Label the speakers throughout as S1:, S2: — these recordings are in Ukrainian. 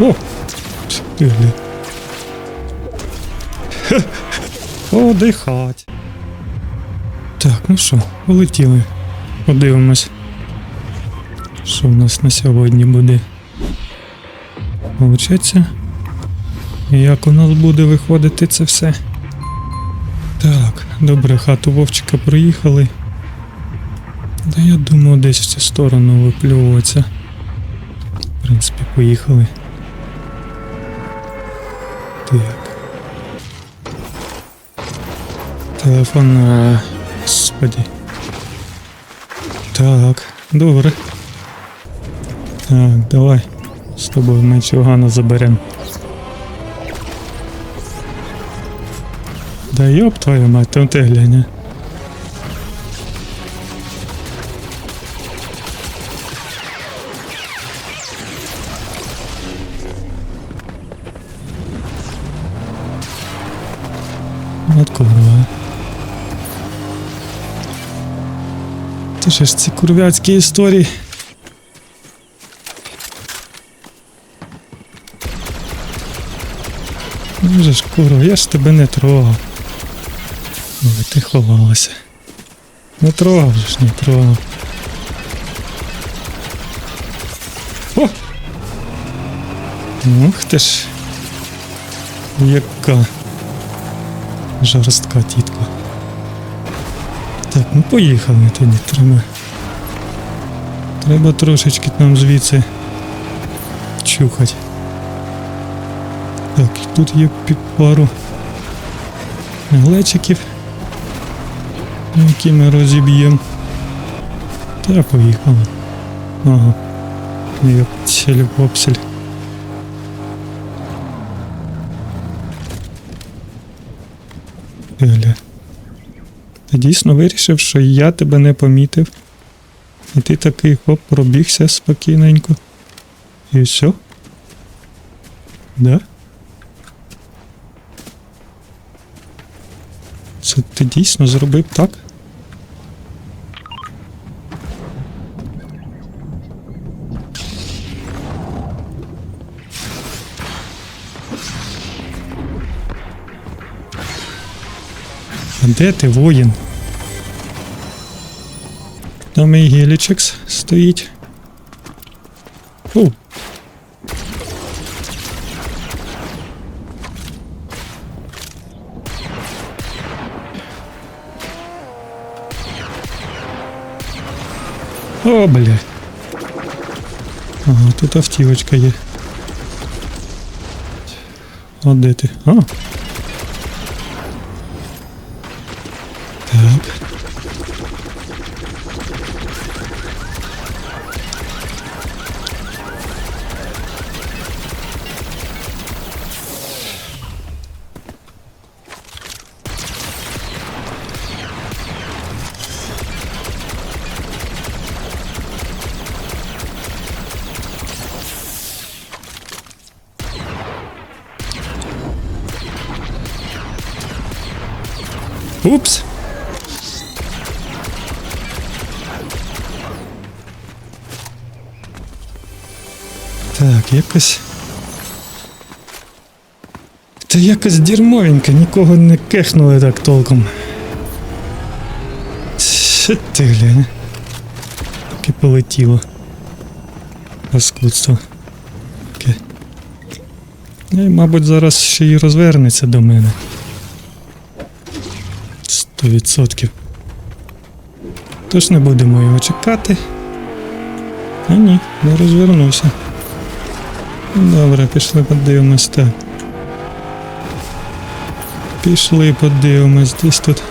S1: О! Блін. Хе. Подихать. Так, ну що, полетіли. Подивимось. Що в нас на сьогодні буде? Получається? Як у нас буде виходити це все? Так, добре, хату Вовчика проїхали. Да я думаю, десь в цю сторону виплюватися. В принципі, поїхали. Так. Телефон. на Господи. Так, добре. Так, давай. З тобою ми чугана заберемо. Да ёб твою мать, там ти глянь. Це ж ці курвяцькі історії. Ну же ж курва, я ж тебе не трогав. Ой, ти ховалася. Не трогав же ж, не трогав. О! Ух ти ж. Яка жорстка тітка. Так, ну поїхали тоді. Треба. Треба трошечки нам звідси чухать. Так, тут є пару глечиків, які ми розіб'ємо. Та поїхали. Ага. Як цель-попсель. Еля. Дійсно вирішив, що я тебе не помітив. І ти такий хоп, пробігся спокійненько. І все? Да? Це ти дійсно зробив так? А де ти, воїн? Там і гелічекс стоїть. О, О, бля. Ага, тут автівочка є. А де ти? А. Упс. Так, якось. Та якось дерьмовенько, нікого не кехнули так толком. Що ти глянь. Таке полетіло. Паскудство. Таке. І, мабуть, зараз ще й розвернеться до мене. Сто відсотків. Тож не будемо його чекати. А ні, не розвернувся. Добре, пішли подивимось так. Пішли подивимось, десь тут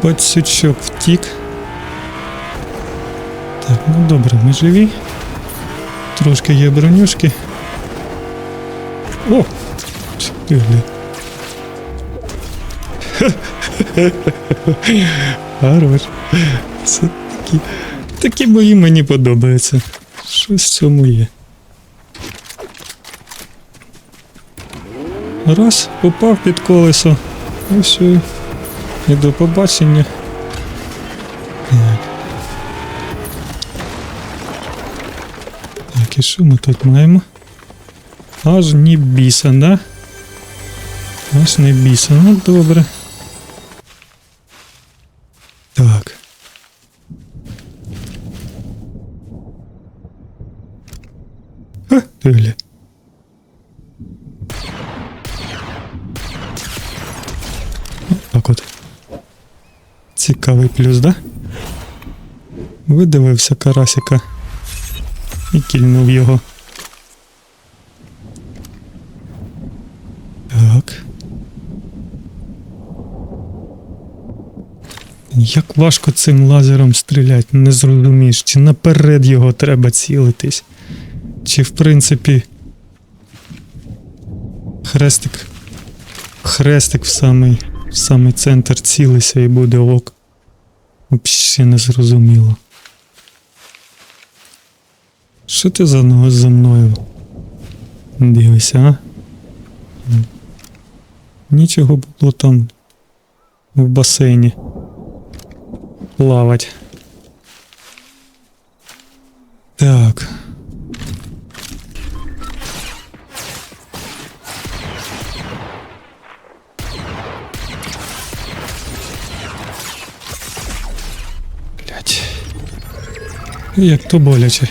S1: пацючок втік. Так, ну добре, ми живі. Трошки є бронюшки. О! Ти, Хорош. Це такі. Такі бої мені подобаються. Щось в цьому є. Раз, попав під колесо. І. І до побачення. Так. І що ми тут маємо? Аж ні біса, да? Аж не біса. Ну добре. Так. Ха. Так от. Цікавий плюс, да? Видивився карасика і кільнув його. Так. Як важко цим лазером стріляти, не зрозумієш, чи наперед його треба цілитись, чи в принципі хрестик. Хрестик в самий, в самий центр цілися і буде ок. Взагалі не зрозуміло. Що ти за нього за мною? Дивися, а? Нічого було там в басейні. Плавать. Так. Як то боляче.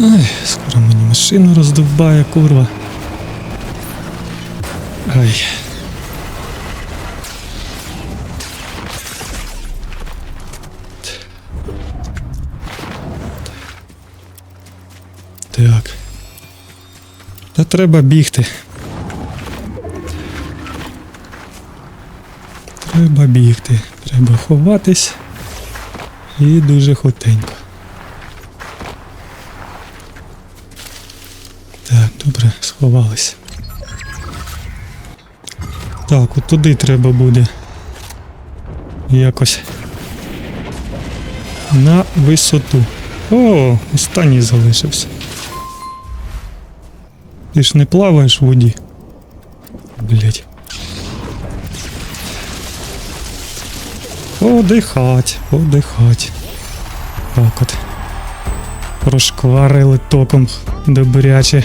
S1: Ай, скоро мені машину роздовбає, курва. Ай. Треба бігти. Треба бігти. Треба ховатись. І дуже хотенько. Так, добре, сховались. Так, от туди треба буде. Якось. На висоту. О, останній залишився. Ти ж не плаваєш в воді. Блять. Подихать, подихать. Так от. Прошкварили током добряче.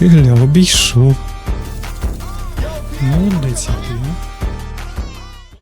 S1: І гля, обійшов. Молодець який.